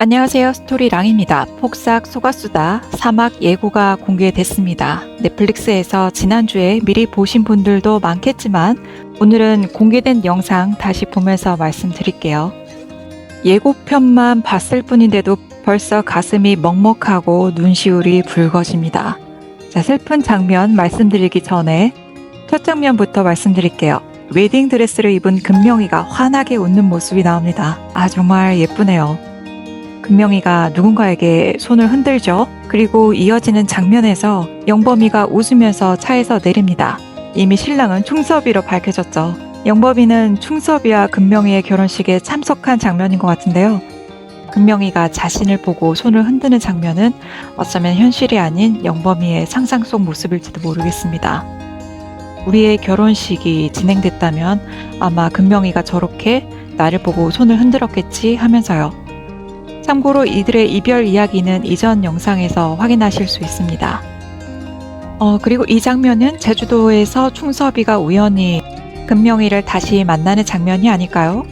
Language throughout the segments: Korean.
안녕하세요. 스토리랑입니다. 폭삭 속았수다 사막 예고가 공개됐습니다. 넷플릭스에서 지난주에 미리 보신 분들도 많겠지만 오늘은 공개된 영상 다시 보면서 말씀드릴게요. 예고편만 봤을 뿐인데도 벌써 가슴이 먹먹하고 눈시울이 붉어집니다. 자, 슬픈 장면 말씀드리기 전에 첫 장면부터 말씀드릴게요. 웨딩 드레스를 입은 금명이가 환하게 웃는 모습이 나옵니다. 아, 정말 예쁘네요. 금명이가 누군가에게 손을 흔들죠. 그리고 이어지는 장면에서 영범이가 웃으면서 차에서 내립니다. 이미 신랑은 충섭이로 밝혀졌죠. 영범이는 충섭이와 금명이의 결혼식에 참석한 장면인 것 같은데요. 금명이가 자신을 보고 손을 흔드는 장면은 어쩌면 현실이 아닌 영범이의 상상 속 모습일지도 모르겠습니다. 우리의 결혼식이 진행됐다면 아마 금명이가 저렇게 나를 보고 손을 흔들었겠지 하면서요. 참고로 이들의 이별 이야기는 이전 영상에서 확인하실 수 있습니다. 어, 그리고 이 장면은 제주도에서 충섭이가 우연히 금명이를 다시 만나는 장면이 아닐까요?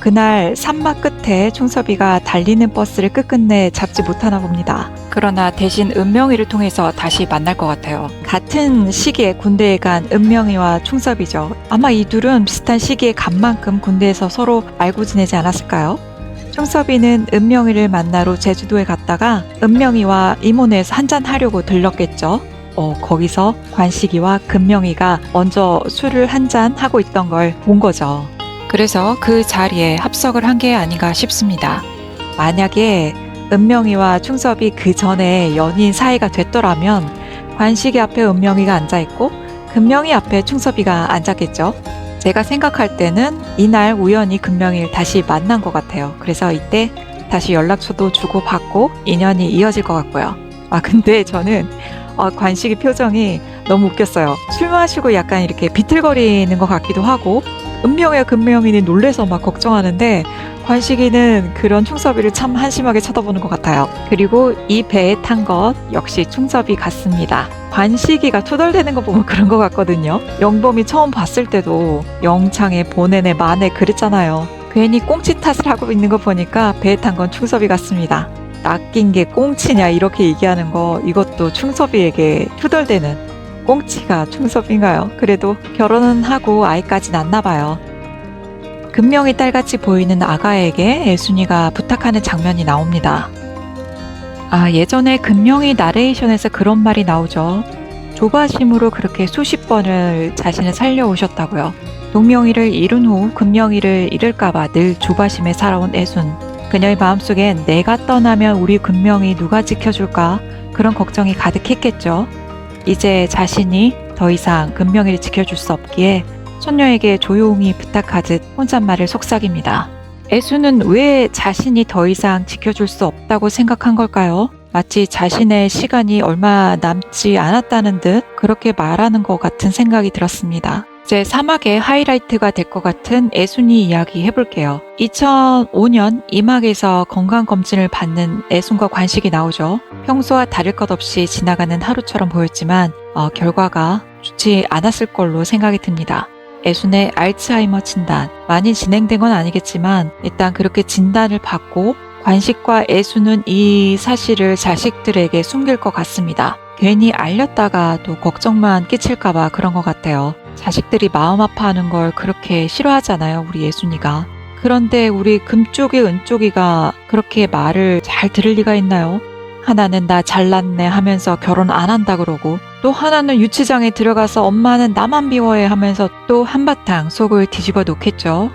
그날 산막 끝에 충섭이가 달리는 버스를 끝끝내 잡지 못하나 봅니다. 그러나 대신 은명이를 통해서 다시 만날 것 같아요. 같은 시기에 군대에 간 은명이와 충섭이죠. 아마 이 둘은 비슷한 시기에 간 만큼 군대에서 서로 알고 지내지 않았을까요? 충섭이는 은명이를 만나러 제주도에 갔다가 은명이와 이모네에서 한잔 하려고 들렀겠죠. 어, 거기서 관식이와 금명이가 먼저 술을 한잔 하고 있던 걸 본 거죠. 그래서 그 자리에 합석을 한 게 아닌가 싶습니다. 만약에 은명이와 충섭이 그 전에 연인 사이가 됐더라면 관식이 앞에 은명이가 앉아있고 금명이 앞에 충섭이가 앉았겠죠. 제가 생각할 때는 이날 우연히 금명이를 다시 만난 것 같아요. 그래서 이때 다시 연락처도 주고받고 인연이 이어질 것 같고요. 아, 근데 저는 어, 관식이 표정이 너무 웃겼어요. 술 마시고 약간 이렇게 비틀거리는 것 같기도 하고, 은명이와 금명이는 놀래서 막 걱정하는데, 관식이는 그런 충섭이를 참 한심하게 쳐다보는 것 같아요. 그리고 이 배에 탄 것 역시 충섭이 같습니다. 관식이가 투덜대는 거 보면 그런 것 같거든요. 영범이 처음 봤을 때도 영창에 보내네 마네 그랬잖아요. 괜히 꽁치 탓을 하고 있는 거 보니까 배에 탄 건 충섭이 같습니다. 낚인 게 꽁치냐 이렇게 얘기하는 거 이것도 충섭이에게 투덜대는 꽁치가 충섭인가요? 그래도 결혼은 하고 아이까지 낳나 봐요. 금명이 딸같이 보이는 아가에게 애순이가 부탁하는 장면이 나옵니다. 아, 예전에 금명이 나레이션에서 그런 말이 나오죠. 조바심으로 그렇게 수십 번을 자신을 살려오셨다고요. 동명이를 잃은 후 금명이를 잃을까봐 늘 조바심에 살아온 애순. 그녀의 마음속엔 내가 떠나면 우리 금명이 누가 지켜줄까? 그런 걱정이 가득했겠죠. 이제 자신이 더 이상 금명이를 지켜줄 수 없기에 손녀에게 조용히 부탁하듯 혼잣말을 속삭입니다. 애수는 왜 자신이 더 이상 지켜줄 수 없다고 생각한 걸까요? 마치 자신의 시간이 얼마 남지 않았다는 듯 그렇게 말하는 것 같은 생각이 들었습니다. 제 사막의 하이라이트가 될 것 같은 애순이 이야기 해볼게요. 2005년 이막에서 건강검진을 받는 애순과 관식이 나오죠. 평소와 다를 것 없이 지나가는 하루처럼 보였지만 어, 결과가 좋지 않았을 걸로 생각이 듭니다. 애순의 알츠하이머 진단 많이 진행된 건 아니겠지만 일단 그렇게 진단을 받고 관식과 애순은 이 사실을 자식들에게 숨길 것 같습니다. 괜히 알렸다가 또 걱정만 끼칠까봐 그런 것 같아요. 자식들이 마음 아파하는 걸 그렇게 싫어하잖아요, 우리 예순이가. 그런데 우리 금쪽이 은쪽이가 그렇게 말을 잘 들을 리가 있나요? 하나는 나 잘났네 하면서 결혼 안 한다 그러고 또 하나는 유치장에 들어가서 엄마는 나만 비워해 하면서 또 한바탕 속을 뒤집어 놓겠죠.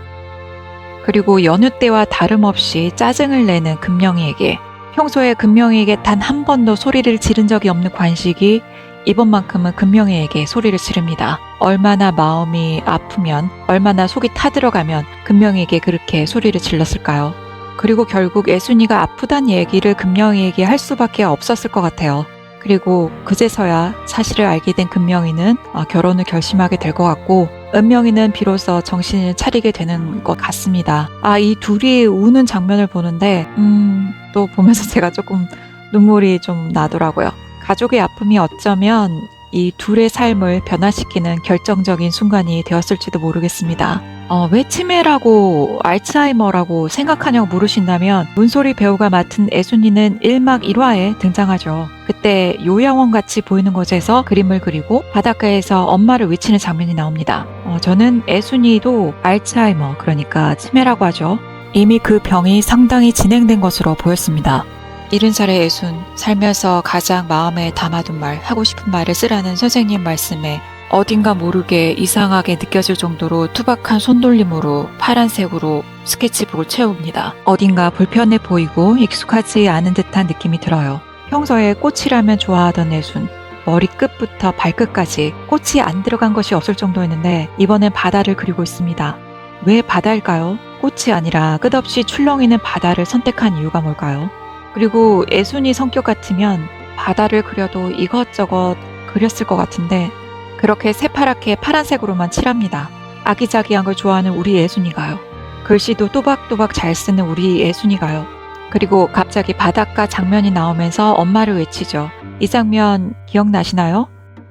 그리고 여느 때와 다름없이 짜증을 내는 금명이에게 평소에 금명이에게 단 한 번도 소리를 지른 적이 없는 관식이 이번만큼은 금명이에게 소리를 지릅니다. 얼마나 마음이 아프면 얼마나 속이 타들어가면 금명이에게 그렇게 소리를 질렀을까요? 그리고 결국 애순이가 아프단 얘기를 금명이에게 할 수밖에 없었을 것 같아요. 그리고 그제서야 사실을 알게 된 금명이는 어, 결혼을 결심하게 될 것 같고 은명이는 비로소 정신을 차리게 되는 것 같습니다. 아, 이 둘이 우는 장면을 보는데, 음, 또 보면서 제가 조금 눈물이 좀 나더라고요. 가족의 아픔이 어쩌면 이 둘의 삶을 변화시키는 결정적인 순간이 되었을지도 모르겠습니다. 어, 왜 치매라고 알츠하이머라고 생각하냐고 물으신다면 문소리 배우가 맡은 애순이는 1막 1화에 등장하죠. 그때 요양원 같이 보이는 곳에서 그림을 그리고 바닷가에서 엄마를 외치는 장면이 나옵니다. 어, 저는 애순이도 알츠하이머 그러니까 치매라고 하죠. 이미 그 병이 상당히 진행된 것으로 보였습니다. 70살의 애순, 살면서 가장 마음에 담아둔 말, 하고 싶은 말을 쓰라는 선생님 말씀에 어딘가 모르게 이상하게 느껴질 정도로 투박한 손놀림으로 파란색으로 스케치북을 채웁니다. 어딘가 불편해 보이고 익숙하지 않은 듯한 느낌이 들어요. 평소에 꽃이라면 좋아하던 애순. 머리 끝부터 발끝까지 꽃이 안 들어간 것이 없을 정도였는데 이번엔 바다를 그리고 있습니다. 왜 바다일까요? 꽃이 아니라 끝없이 출렁이는 바다를 선택한 이유가 뭘까요? 그리고 애순이 성격 같으면 바다를 그려도 이것저것 그렸을 것 같은데 그렇게 새파랗게 파란색으로만 칠합니다. 아기자기한 걸 좋아하는 우리 예순이가요. 글씨도 또박또박 잘 쓰는 우리 예순이가요. 그리고 갑자기 바닷가 장면이 나오면서 엄마를 외치죠. 이 장면 기억나시나요?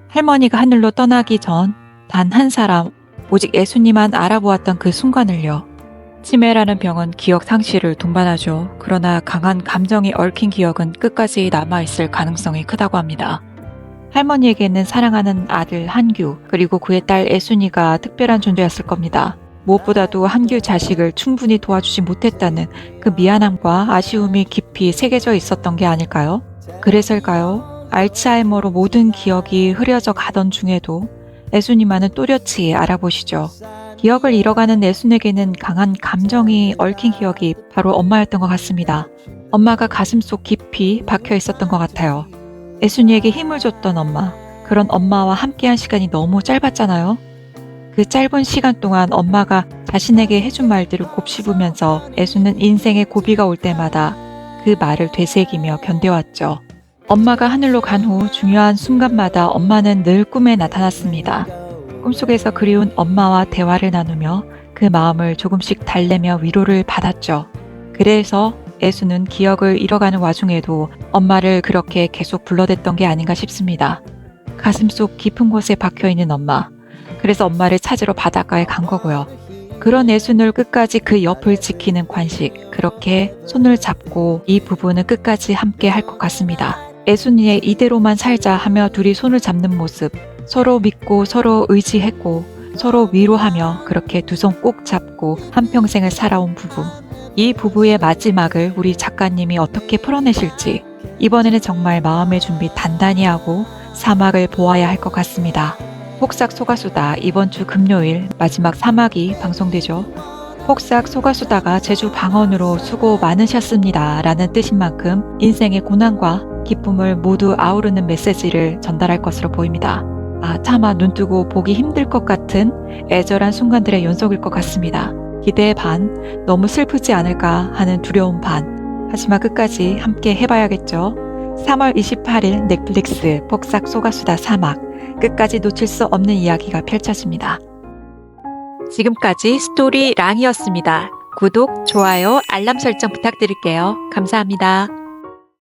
할머니가 하늘로 떠나기 전 단 한 사람, 오직 예수님만 알아보았던 그 순간을요. 치매라는 병은 기억 상실을 동반하죠. 그러나 강한 감정이 얽힌 기억은 끝까지 남아있을 가능성이 크다고 합니다. 할머니에게는 사랑하는 아들 한규, 그리고 그의 딸 애순이가 특별한 존재였을 겁니다. 무엇보다도 한규 자식을 충분히 도와주지 못했다는 그 미안함과 아쉬움이 깊이 새겨져 있었던 게 아닐까요? 그래서일까요? 알츠하이머로 모든 기억이 흐려져 가던 중에도 애순이만은 또렷이 알아보시죠. 기억을 잃어가는 애순에게는 강한 감정이 얽힌 기억이 바로 엄마였던 것 같습니다. 엄마가 가슴속 깊이 박혀 있었던 것 같아요. 애순이에게 힘을 줬던 엄마. 그런 엄마와 함께한 시간이 너무 짧았잖아요. 그 짧은 시간 동안 엄마가 자신에게 해준 말들을 곱씹으면서 애순은 인생의 고비가 올 때마다 그 말을 되새기며 견뎌왔죠. 엄마가 하늘로 간 후 중요한 순간마다 엄마는 늘 꿈에 나타났습니다. 꿈속에서 그리운 엄마와 대화를 나누며 그 마음을 조금씩 달래며 위로를 받았죠. 그래서 애수는 기억을 잃어가는 와중에도 엄마를 그렇게 계속 불러댔던 게 아닌가 싶습니다. 가슴속 깊은 곳에 박혀 있는 엄마. 그래서 엄마를 찾으러 바닷가에 간 거고요. 그런 애순을 끝까지 그 옆을 지키는 관식. 그렇게 손을 잡고 이 부부는 끝까지 함께 할 것 같습니다. 애순이의 이대로만 살자 하며 둘이 손을 잡는 모습. 서로 믿고 서로 의지했고 서로 위로하며 그렇게 두 손 꼭 잡고 한평생을 살아온 부부. 이 부부의 마지막을 우리 작가님이 어떻게 풀어내실지 이번에는 정말 마음의 준비 단단히 하고 사막을 보아야 할 것 같습니다. 폭삭 소가수다 이번 주 금요일 마지막 사막이 방송되죠. 폭삭 소가수다가 제주 방언으로 수고 많으셨습니다. 라는 뜻인 만큼 인생의 고난과 기쁨을 모두 아우르는 메시지를 전달할 것으로 보입니다. 아, 차마 눈 뜨고 보기 힘들 것 같은 애절한 순간들의 연속일 것 같습니다. 기대 반, 너무 슬프지 않을까 하는 두려움 반. 하지만 끝까지 함께 해봐야겠죠. 3월 28일 넷플릭스 폭삭 소가수다 사막. 끝까지 놓칠 수 없는 이야기가 펼쳐집니다. 지금까지 스토리 랑이었습니다. 구독, 좋아요, 알람 설정 부탁드릴게요. 감사합니다.